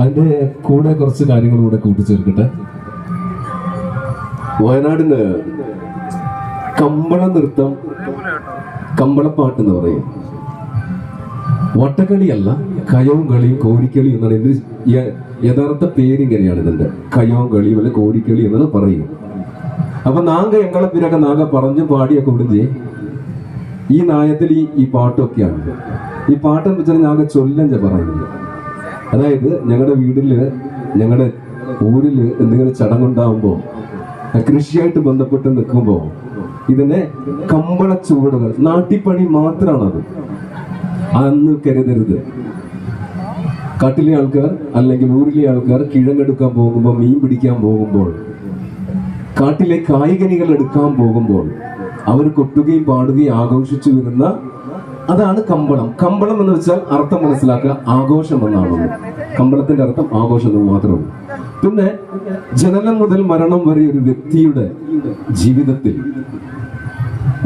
അതിന്റെ കൂടെ കുറച്ച് കാര്യങ്ങൾ കൂടെ കൂട്ടിച്ചേർക്കട്ടെ. വയനാടിന് കമ്പള നൃത്തം കമ്പളപ്പാട്ട് എന്ന് പറയും. വട്ടക്കളിയല്ല കയവും കളിയും കോരിക്കളി എന്നാണ് യഥാർത്ഥ പേരിങ്ങനെയാണ് ഇതിന്റെ. കയവും കളിയും അല്ലെ കോരിക്കളി എന്നാണ് പറയും. അപ്പൊ നാങ്ക എങ്ങളെ പേരൊക്കെ നാങ്ക പറഞ്ഞു പാടിയൊക്കെ വിടുന്നേ ഈ നായത്തിൽ ഈ ഈ പാട്ടൊക്കെയാണ്. ഈ പാട്ടെന്ന് വെച്ചാൽ നാങ്ക ചൊല്ലഞ്ച പറയുന്നത്. അതായത് ഞങ്ങളുടെ വീട്ടിൽ ഞങ്ങളുടെ ഊരിൽ എന്തെങ്കിലും ചടങ്ങുണ്ടാവുമ്പോൾ കൃഷിയായിട്ട് ബന്ധപ്പെട്ട് നിൽക്കുമ്പോ ഇതിനെ കമ്പള ചുവടുകൾ നാട്ടിപ്പണി മാത്രമാണത് അന്ന് കരുതരുത്. കാട്ടിലെ ആൾക്കാർ അല്ലെങ്കിൽ ഊരിലെ ആൾക്കാർ കിഴങ്ങെടുക്കാൻ പോകുമ്പോൾ മീൻ പിടിക്കാൻ പോകുമ്പോൾ കാട്ടിലെ കായികനികൾ എടുക്കാൻ പോകുമ്പോൾ അവർ കൊട്ടുകയും പാടുകയും ആഘോഷിച്ചു വരുന്ന അതാണ് കമ്പളം. കമ്പളം എന്ന് വെച്ചാൽ അർത്ഥം മനസ്സിലാക്കുക ആഘോഷം എന്നാണ് കമ്പളത്തിന്റെ അർത്ഥം ആഘോഷം എന്ന് മാത്രമേ പിന്നെ ജനനം മുതൽ മരണം വരെ ഒരു വ്യക്തിയുടെ ജീവിതത്തിൽ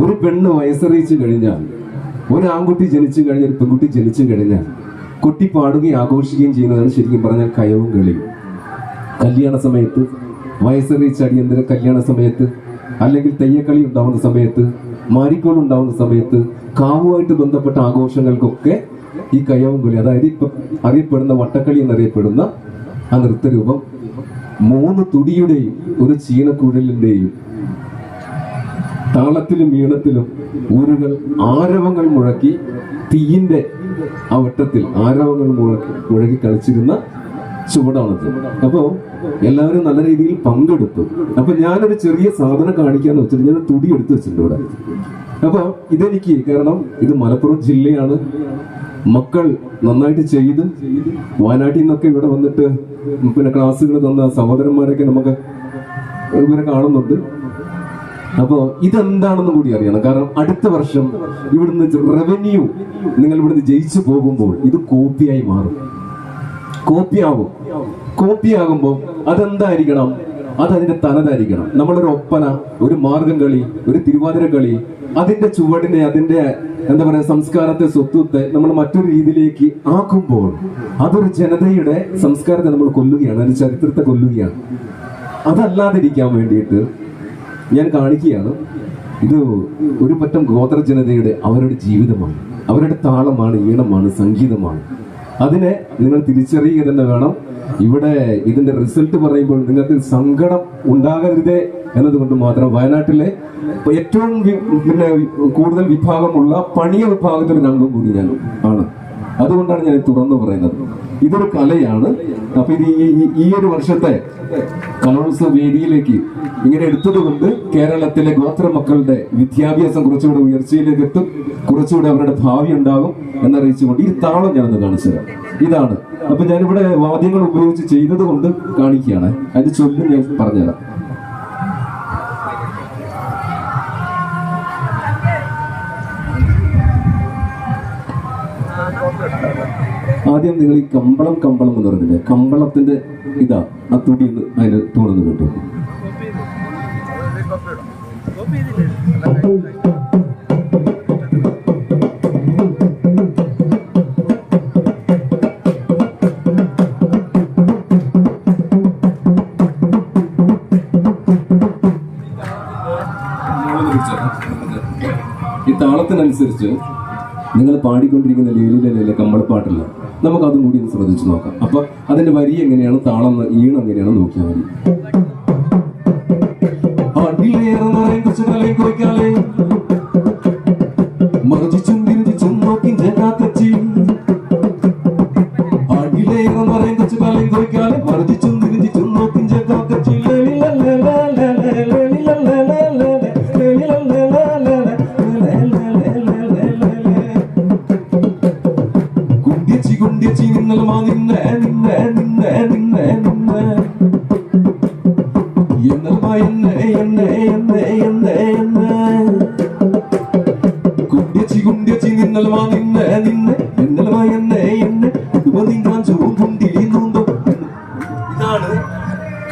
ഒരു പെണ്ണ് വയസ്സറിയിച്ചു കഴിഞ്ഞാൽ ഒരു ആൺകുട്ടി ജനിച്ചു കഴിഞ്ഞാൽ ഒരു പെൺകുട്ടി ജനിച്ചു കഴിഞ്ഞാൽ കുട്ടി പാടുകയും ആഘോഷിക്കുകയും ചെയ്യുന്നതാണ് ശരിക്കും പറഞ്ഞാൽ കയവും കളിയും. കല്യാണ സമയത്ത് വയസ്സറിയിച്ച അടിയന്തര കല്യാണ സമയത്ത് അല്ലെങ്കിൽ തെയ്യക്കളി ഉണ്ടാവുന്ന സമയത്ത് മാരിക്കോൾ ഉണ്ടാവുന്ന സമയത്ത് കാവുമായിട്ട് ബന്ധപ്പെട്ട ആഘോഷങ്ങൾക്കൊക്കെ ഈ കയ്യവും കളി അതായത് ഇപ്പൊ അറിയപ്പെടുന്ന വട്ടക്കളി എന്നറിയപ്പെടുന്ന ആ നൃത്തരൂപം മൂന്ന് തുടിയുടെയും ഒരു ചീനക്കുഴലിന്റെയും താളത്തിലും ഈണത്തിലും ഊരുകൾ ആരവങ്ങൾ മുഴക്കി തീയിന്റെ ആ വട്ടത്തിൽ ആരവങ്ങൾ മുഴക്കി മുഴക്കി കളിച്ചിരുന്ന ചുവടാണത്. അപ്പോ എല്ലാവരും നല്ല രീതിയിൽ പങ്കെടുത്തു. അപ്പൊ ഞാനൊരു ചെറിയ സാധനം കാണിക്കാന്ന് വെച്ചിട്ട് ഞാൻ തുടി എടുത്തു വെച്ചിട്ടുണ്ട് ഇവിടെ. അപ്പൊ ഇതെനിക്ക് കാരണം ഇത് മലപ്പുറം ജില്ലയാണ്. മക്കൾ നന്നായിട്ട് ചെയ്ത് വയനാട്ടിൽ നിന്നൊക്കെ ഇവിടെ വന്നിട്ട് പിന്നെ ക്ലാസ്സുകൾ തന്ന സഹോദരന്മാരൊക്കെ നമുക്ക് ഇവരെ കാണുന്നുണ്ട്. അപ്പോൾ ഇതെന്താണെന്ന് കൂടി അറിയണം. കാരണം അടുത്ത വർഷം ഇവിടുന്ന് റവന്യൂ നിങ്ങൾ ഇവിടുന്ന് ജയിച്ചു പോകുമ്പോൾ ഇത് കോപ്പിയായി മാറും. കോപ്പിയാവും കോപ്പിയാകുമ്പോൾ അതെന്തായിരിക്കണം? അത് അതിന്റെ തനതായിരിക്കണം. നമ്മളൊരു ഒപ്പന ഒരു മാർഗം കളി ഒരു തിരുവാതിര കളി അതിന്റെ ചുവടിനെ അതിന്റെ എന്താ പറയാ സംസ്കാരത്തെ സ്വത്വത്തെ നമ്മൾ മറ്റൊരു രീതിയിലേക്ക് ആക്കുമ്പോൾ അതൊരു ജനതയുടെ സംസ്കാരത്തെ നമ്മൾ കൊല്ലുകയാണ് അതിന്റെ ചരിത്രത്തെ കൊല്ലുകയാണ്. അതല്ലാതിരിക്കാൻ വേണ്ടിയിട്ട് ഞാൻ കാണിക്കുകയാണ് ഇത് ഒരു പറ്റം ഗോത്ര ജനതയുടെ അവരുടെ ജീവിതമാണ്. അവരുടെ താളമാണ് ഈണമാണ് സംഗീതമാണ്. അതിനെ നിങ്ങൾ തിരിച്ചറിയുക തന്നെ വേണം. ഇവിടെ ഇതിന്റെ റിസൾട്ട് പറയുമ്പോൾ നിങ്ങൾക്ക് സങ്കടം ഉണ്ടാകരുതേ എന്നതുകൊണ്ട് മാത്രം വയനാട്ടിലെ ഏറ്റവും പിന്നെ കൂടുതൽ വിഭാഗമുള്ള പണിയ വിഭാഗത്തിൽ ഒരു അംഗം കൂടി ഞാൻ ആണ്. അതുകൊണ്ടാണ് ഞാൻ തുറന്നു പറയുന്നത്. ഇതൊരു കലയാണ്. അപ്പൊ ഇത് ഈ- ഒരു വർഷത്തെ കലോത്സവ വേദിയിലേക്ക് ഇങ്ങനെ എടുത്തതുകൊണ്ട് കേരളത്തിലെ ഗോത്ര മക്കളുടെ വിദ്യാഭ്യാസം കുറച്ചുകൂടെ ഉയർച്ചയിലേക്ക് എത്തും കുറച്ചുകൂടെ അവരുടെ ഭാവി ഉണ്ടാകും എന്നറിയിച്ചുകൊണ്ട് ഈ താളം ഞാനൊന്ന് കാണിച്ചു തരാം. ഇതാണ് അപ്പൊ ഞാനിവിടെ വാദ്യങ്ങൾ ഉപയോഗിച്ച് ചെയ്തത് കൊണ്ട് കാണിക്കുകയാണ്. അതിന്റെ ചൊല്ലും ഞാൻ പറഞ്ഞുതരാം. ആദ്യം നിങ്ങൾ ഈ കമ്പളം കമ്പളം എന്ന് പറഞ്ഞില്ലേ? കമ്പളത്തിന്റെ ഇതാ ആ തുടി അതിന് തുണന്ന് കേട്ടു. താളത്തിനനുസരിച്ച് നിങ്ങൾ പാടിക്കൊണ്ടിരിക്കുന്ന ലീലിലെ കമ്പളപ്പാട്ടില്ല നമുക്ക് അതും കൂടി ഒന്ന് ശ്രദ്ധിച്ചു നോക്കാം. അപ്പൊ അതിന്റെ വരി എങ്ങനെയാണ് താളം ഈണം എങ്ങനെയാണ് നോക്കിയാൽ മതി.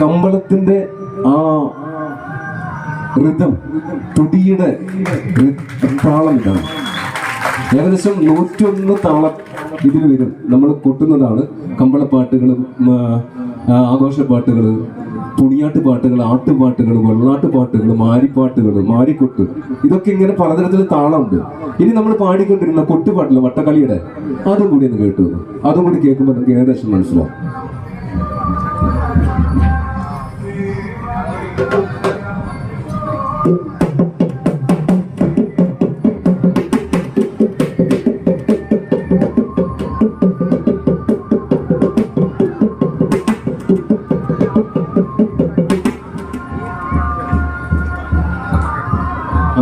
കമ്പളത്തിന്റെ ആ ഋതം തുടിയുടെ താളം ഇതാണ്. ഏകദേശം നൂറ്റൊന്ന് താളം ഇതിൽ വരും. നമ്മൾ കൊട്ടുന്നതാണ് കമ്പളപ്പാട്ടുകൾ ആഘോഷപ്പാട്ടുകൾ തുണിയാട്ട് പാട്ടുകൾ ആട്ടുപാട്ടുകൾ വെള്ളാട്ട് പാട്ടുകൾ മാരിപ്പാട്ടുകൾ മാരിക്കൊട്ട്. ഇതൊക്കെ ഇങ്ങനെ പലതരത്തിൽ താളമുണ്ട്. ഇനി നമ്മൾ പാടിക്കൊണ്ടിരുന്ന കൊട്ടുപാട്ടില്ല വട്ടക്കളിയുടെ അതും കൂടി ഒന്ന് കേട്ടു അതും കൂടി കേൾക്കുമ്പോൾ നമുക്ക് ഏകദേശം മനസ്സിലാവും.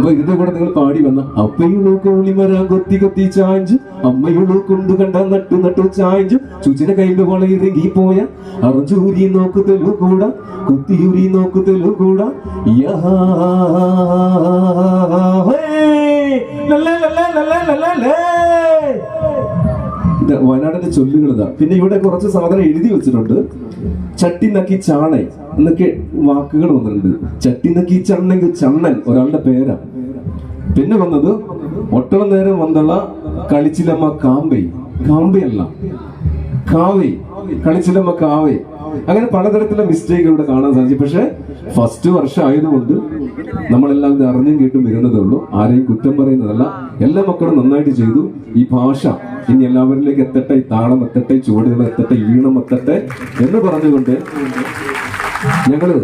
അപ്പൊ ഇത് കൂടെ നിങ്ങൾ പാടി വന്ന അപ്പയുള്ളൂ വരാൻ കൊത്തി കൊത്തി ചാഞ്ചു. അമ്മയുള്ളൂ കൊണ്ടു കണ്ട നട്ടു നട്ടു ചാഞ്ചു. ചുച്ചിനെ കൈമ്പ് വളയിറങ്ങി പോയ അറഞ്ചൂരി നോക്കു തെലു കൂട കുത്തിയൂരി നോക്കു തെലു കൂട വയനാടിന്റെ ചൊല്ലുകൾ ഇതാ. പിന്നെ ഇവിടെ കുറച്ച് സാധനം എഴുതി വെച്ചിട്ടുണ്ട്. ചട്ടി നക്കി ചാണെ. എന്നൊക്കെ വാക്കുകൾ വന്നിട്ടുണ്ട്. ചട്ടി നക്കി ചണ്ണെങ്കിൽ ചണ്ണൻ ഒരാളുടെ പേരാ. പിന്നെ വന്നത് ഒട്ടള നേരം വന്നുള്ള കളിച്ചിലമ്മ കാമ്പൈ. കാമ്പയല്ല. കാവേ. കളിച്ചിലമ്മ കാവേ. അങ്ങനെ പലതരത്തിലുള്ള മിസ്റ്റേക്ക് ഇവിടെ കാണാൻ സാധിച്ചു. പക്ഷെ ഫസ്റ്റ് വർഷം ആയതുകൊണ്ട് നമ്മളെല്ലാം ഇത് അറിഞ്ഞും കേട്ടും വരുന്നതേ ഉള്ളൂ. ആരെയും കുറ്റം പറയുന്നതല്ല. എല്ലാ മക്കളും നന്നായിട്ട് ചെയ്തു. ഈ ഭാഷ ഇനി എല്ലാവരിലേക്ക് എത്തട്ടെ ഈ താളം എത്തട്ടെ ഈ ചുവടുകൾ എത്തട്ടെ ഈണം എത്തട്ടെ എന്ന് പറഞ്ഞുകൊണ്ട് ഞങ്ങള്